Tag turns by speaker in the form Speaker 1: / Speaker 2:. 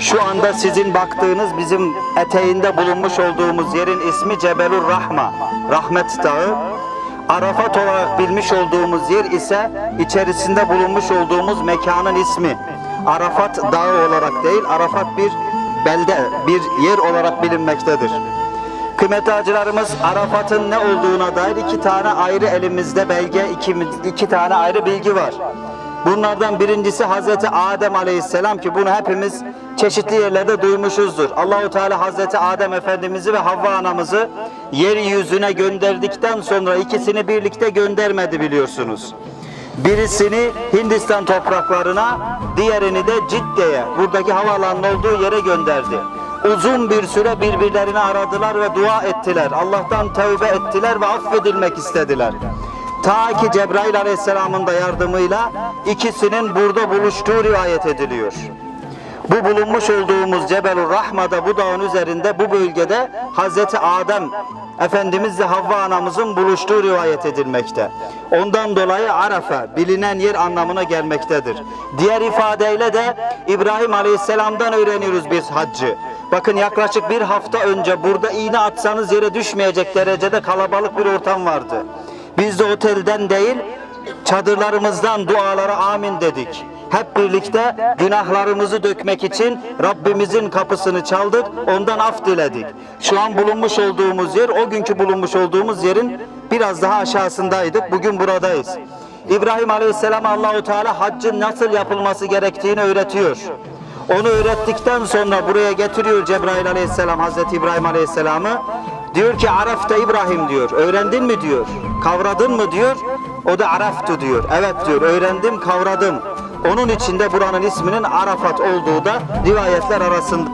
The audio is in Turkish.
Speaker 1: Şu anda sizin baktığınız bizim eteğinde bulunmuş olduğumuz yerin ismi Cebelur Rahma, Rahmet Dağı. Arafat olarak bilmiş olduğumuz yer ise içerisinde bulunmuş olduğumuz mekanın ismi. Arafat Dağı olarak değil, Arafat bir belde, bir yer olarak bilinmektedir. Kıymetli hacılarımız Arafat'ın ne olduğuna dair iki tane ayrı elimizde belge, iki, iki tane ayrı bilgi var. Bunlardan birincisi Hazreti Adem Aleyhisselam ki bunu hepimiz çeşitli yerlerde duymuşuzdur. Allahu Teala Hazreti Adem Efendimizi ve Havva anamızı yeryüzüne gönderdikten sonra ikisini birlikte göndermedi biliyorsunuz. Birisini Hindistan topraklarına, diğerini de Cidde'ye, buradaki havaalanının olduğu yere gönderdi. Uzun bir süre birbirlerini aradılar ve dua ettiler. Allah'tan tövbe ettiler ve affedilmek istediler. Ta ki Cebrail Aleyhisselam'ın da yardımıyla ikisinin burada buluştuğu rivayet ediliyor. Bu bulunmuş olduğumuz Cebelur Rahma'da bu dağın üzerinde bu bölgede Hazreti Adem Efendimizle Havva anamızın buluştuğu rivayet edilmekte. Ondan dolayı Arafa bilinen yer anlamına gelmektedir. Diğer ifadeyle de İbrahim Aleyhisselam'dan öğreniyoruz biz haccı. Bakın yaklaşık bir hafta önce burada iğne atsanız yere düşmeyecek derecede kalabalık bir ortam vardı. Biz de otelden değil çadırlarımızdan dualara amin dedik. Hep birlikte günahlarımızı dökmek için Rabbimizin kapısını çaldık, ondan af diledik. Şu an bulunmuş olduğumuz yer, o günkü bulunmuş olduğumuz yerin biraz daha aşağısındaydık. Bugün buradayız. İbrahim Aleyhisselam Allahu Teala haccın nasıl yapılması gerektiğini öğretiyor. Onu öğrettikten sonra buraya getiriyor Cebrail Aleyhisselam Hazreti İbrahim Aleyhisselam'ı. Diyor ki Arafta İbrahim diyor. Öğrendin mi diyor. Kavradın mı diyor. O da Araftu diyor. Evet diyor. Öğrendim, kavradım. Onun içinde buranın isminin Arafat olduğu da rivayetler arasında.